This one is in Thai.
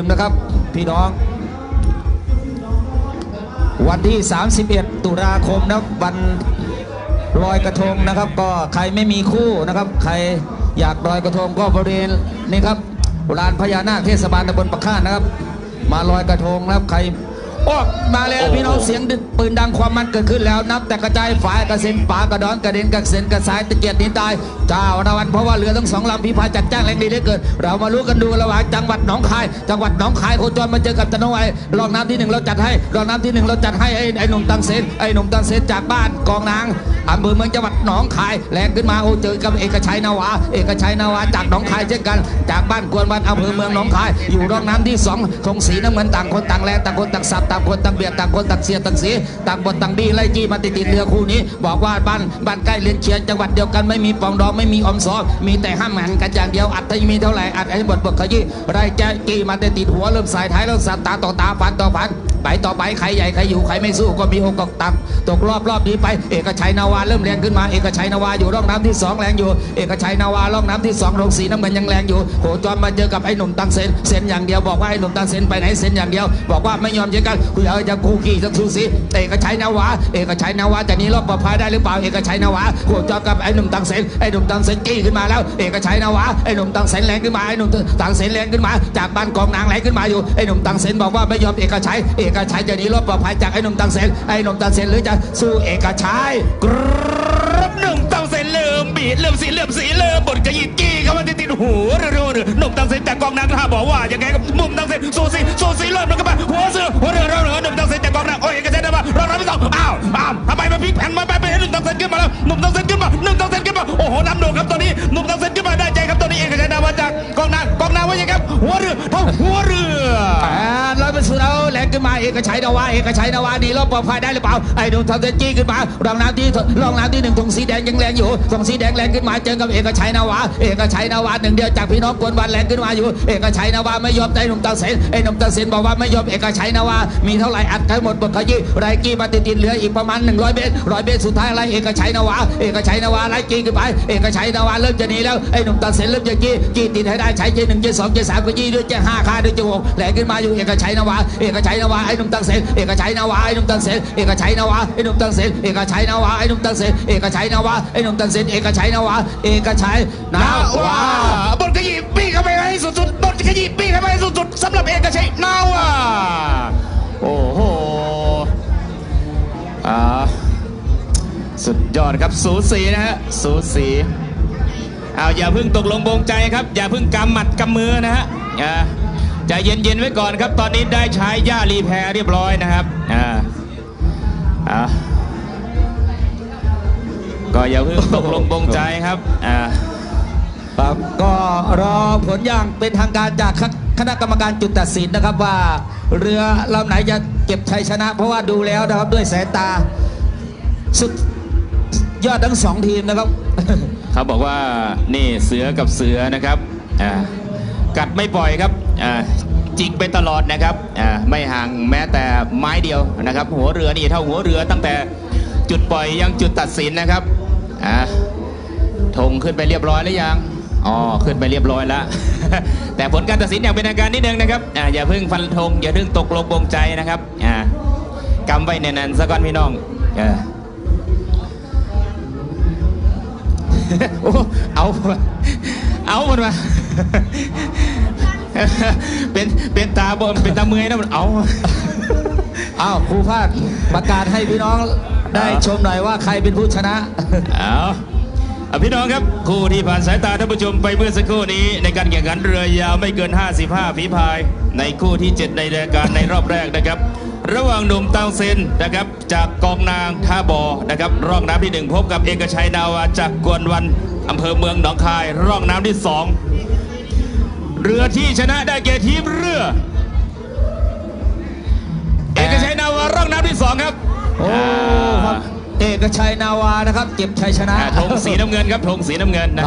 มนะครับ พี่น้อง วันที่ 31 ตุลาคมนะครับวันลอยกระทงนะครับ ก็ใครไม่มีคู่นะครับ ใครอยากลอยกระทงก็บริเวณนี่ครับลานพญานาคเทศบาลตำบลปะค่านะครับ มาลอยกระทงนะครับใคร ออกมาแล้วพี่น้องเสียงดึกปืนดังความมันเกิดขึ้นแล้วนับ แต่กระจายฝ่ายกระเซ็นป่ากระดอนกระเด็นกระเซ็นกระสายตะเกียบหนินตายเจ้าระวันเพราะว่าเรือทั้งสองลำพิพายจัดจ้างแรงดีเหลือเกินเรามารู้กันดูระหว่างจังหวัดหนองคาย จังหวัดหนองคายโคจรมาเจอกับจันทไว้รองน้ำที่หนึ่งเราจัดให้รองน้ำที่หนึ่งเราจัดให้ไอ้ไอ้หนุ่มตังเซนไอ้หนุ่มตังเซนจากบ้านกองนางอำเภอเมืองจังหวัดหนองคายแรงขึ้นมาโอ้เจอกับเอกชัยนาวาเอกชัยนาวาจากหนองคายเช่นกัน จากบ้านกวนบ้านอำเภอเมืองหนองคาย อยู่รองน้ำที่สองธงสีน้ำเงินต่างคนต่างแรงต่างคนต่างสับต่างคนต่างเบียดต่างคนต่างเสียต่างสีต่างบทต่างดีไล่จี้มาติดติดเรือคู่นี้ บอกว่าบ้านบ้านใกล้เรียนเชียงจังหวัดเดียวกันไม่มีปองดองไม่มีอมซอมมีแต่ห้ามหันกันอย่างเดียวอัดที่มีเท่าไหร่อัดให้บทบทขยี้ไรแจ๊กี้มาติดติดหัวเริ่มสายท้ายเริ่มสับตาต่อตาฟันต่อฟันไปต่อไปใครใหญ่ใครอยู่ใครไม่สู้ก็มีโอกาสต่ำตกรอบรอบนี้ไป เอกชัยนาวาเริ่มแรงขึ้นมาเอกชัยนาวาอยู่ร่องน้ำที่สองแรงอยู่ เอกชัยนาวาร่องน้ำที่สองลงสีน้ำเงินยังแรงอยู่โหจอมมาเจอกับไอ้หนุ่มตังเซนเซนอย่างเดียวบอกว่าไอ้หนุ่มตังเซนไปไหนเซนอย่างเดียว บอกว่าไม่ยอมเจอกันคุยเอาจะคู่ขี่จะสู้สิเอกชัยนาวาเอกชัยนาวาจะหนี้รอบปลอดภัยได้หรือเปล่าเอกชัยนาวาโหจอมกับไอ้หนุ่มตังเซนไอ้หนุ่มตังเซนกี้ขึ้นมาแล้ว เอกชัยนาวาไอ้หนุ่มตังเซนแรงขึ้นมาไอ้หนุ่มตังเซนแรงขึ้นมา จากบ้านกองนางแรงขึ้นมาอยู่ไอ้หนุ่มตังเซนบอกว่าไม่ยอมเอกชัยเอกชัยจะนี้รอบปลอดภัยจากไอ้หนุ่มตังเซนไอ้หนุ่มตังเซนหรือจะสู้เอกชัยกรรับหนุ่มตังเซนเริ่มบีดเริ่มสีเริ่มสีเริ่มบทกระยิบกี้เข้ามาติด ติดๆหูเรือหนุ่มตังเซนแต่กองนางถ้าบอกว่ายังไงกับมุมตังเซนสู้สีสู้สีเริ่มแล้วก็มาหัวเสือหัวเรือเรือหนุ่มตังเซนแต่กองนางโอ้ยกระเซ็นมารอบที่สองอ้าวอ้าวทำไมมาพลิกแผ่นมาไปเป็นหนุ่มตังเซนขึ้นมาแล้วหนุ่มตังเซนขึ้นมาหนุ่มตังเซน เอกชัยนาวาเอกชัยนาวาหนีรอบปลอดภัยได้หรือเปล่าไอ้หนุ่มทำเซนจี้ขึ้นมารองน้ำที่รองน้ำที่หนึ่งธงสีแดงยังแรงอยู่ธงสีแดงแรงขึ้นมาเจอกับเอกชัยนาวาเอกชัยนาวาหนึ่งเดียวจากพี่น้องกวนวันแรงขึ้นมาอยู่ เอกชัยนาวาไม่ยอมใจหนุ่มตังเสนไอ้หนุ่มตังเสนบอกว่าไม่ยอมเอกชัยนาวามีเท่าไหร่อัดกันหมดบทขยี้ไรกี้มาติดติดเหลืออีกประมาณ100เมตรร้อยเมตรสุดท้ายอะไรเอกชัยนาวาเอกชัยนาวาไล่กี้ขึ้นไปเอกชัยนาวาเริ่มจะหนีแล้วไอ้หนุ่มตังเสนเริ่มจะกี้กี้ติดให้ได้ใช้เจหนึ่งเจสองเจสามก็ยี่ด้วยเจห้าค่าด้วยเจหกแรงขึ้นมาอยู่เอกชัยนวาเอกชัยนวาไอ้หนุ่มตังเสนเอกชัยนาวาไอ้หนุ่มตังเสนเอกชัยนาวาไอ้หนุ่มตังเสนเอกชัยนาวาไอ้หนุ่มตังเสนเอกชัยนาวาไอ้หนุ่มตังเสนเอกชัยนาวาเอกชัยนานาวาวาบทขยี้ปีเข้าไปให้สุดๆบทขยี้ปีเข้าไปให้สุดๆสำหรับเอกชัยนาวาโอ้โหอ่าสุดยอดครับสูสีนะฮะสูสีเอาอย่าเพิ่งตกลงบงใจครับ อย่าเพิ่งกำหมัดกำมือนะฮะอ่า ใจเย็นๆไว้ก่อนครับ ตอนนี้ได้ใช้ย่ารีแพรเรียบร้อยนะครับอ่าอ่าก็อย่าเพิ่งตกลงบงใจครับอ่าครับก็รอผลอย่างเป็นทางการจากคณะกรรมการจุดตัดสินนะครับว่า เรือลำไหนจะเก็บชัยชนะ เพราะว่าดูแล้วนะครับด้วยสายตาสุดยอดทั้งสองทีมนะครับเขาบอกว่านี่เสือกับเสือนะครับอ่ากัดไม่ปล่อยครับ จิกไปตลอดนะครับไม่ห่างแม้แต่ไม้เดียวนะครับ หัวเรือนี่เท่าหัวเรือตั้งแต่จุดปล่อยยังจุดตัดสินนะครับธงขึ้นไปเรียบร้อยหรือยังอ๋อขึ้นไปเรียบร้อยแล้ว แต่ผลการตัดสินอย่างเป็นทางการนิดนึงนะครับออย่าเพิ่งฟันธงอย่าเพิ่งตกลงปรงใจนะครับอ่ากำไว้แน่นๆซะก่อนพี่น้องเออโอ้เอาเอามันมา เป็นเป็นตาบนเป็นตาเมื่อยนะมันเอาอ้าวครูพาดประกาศให้พี่น้องได้ชมหน่อยว่าใครเป็นผู้ชนะเอาเอาพี่น้องครับคู่ที่ผ่านสายตาท่านผู้ชมไปเมื่อสักครู่นี้ ในการแข่งขันเรือยาวไม่เกิน 55ฝีพาย ในคู่ที่ 7 ในรายการในรอบแรกนะครับ ระหว่างหนุ่มเตาเซนนะครับ จากกองนางท่าบอนะครับร่องน้ำที่หนึ่งพบกับเอกชัยนาวาจากกวนวันอำเภอเมืองหนองคาย ร่องน้ำที่สอง เรือที่ชนะได้แก่ทีมเรือ เอกชัยนาวาร่องน้ำที่สองครับ โอ้ครับเอกชัยนาวานะครับ เก็บชัยชนะอ่าธงสีน้ำเงินครับธงสีน้ำเงินนะ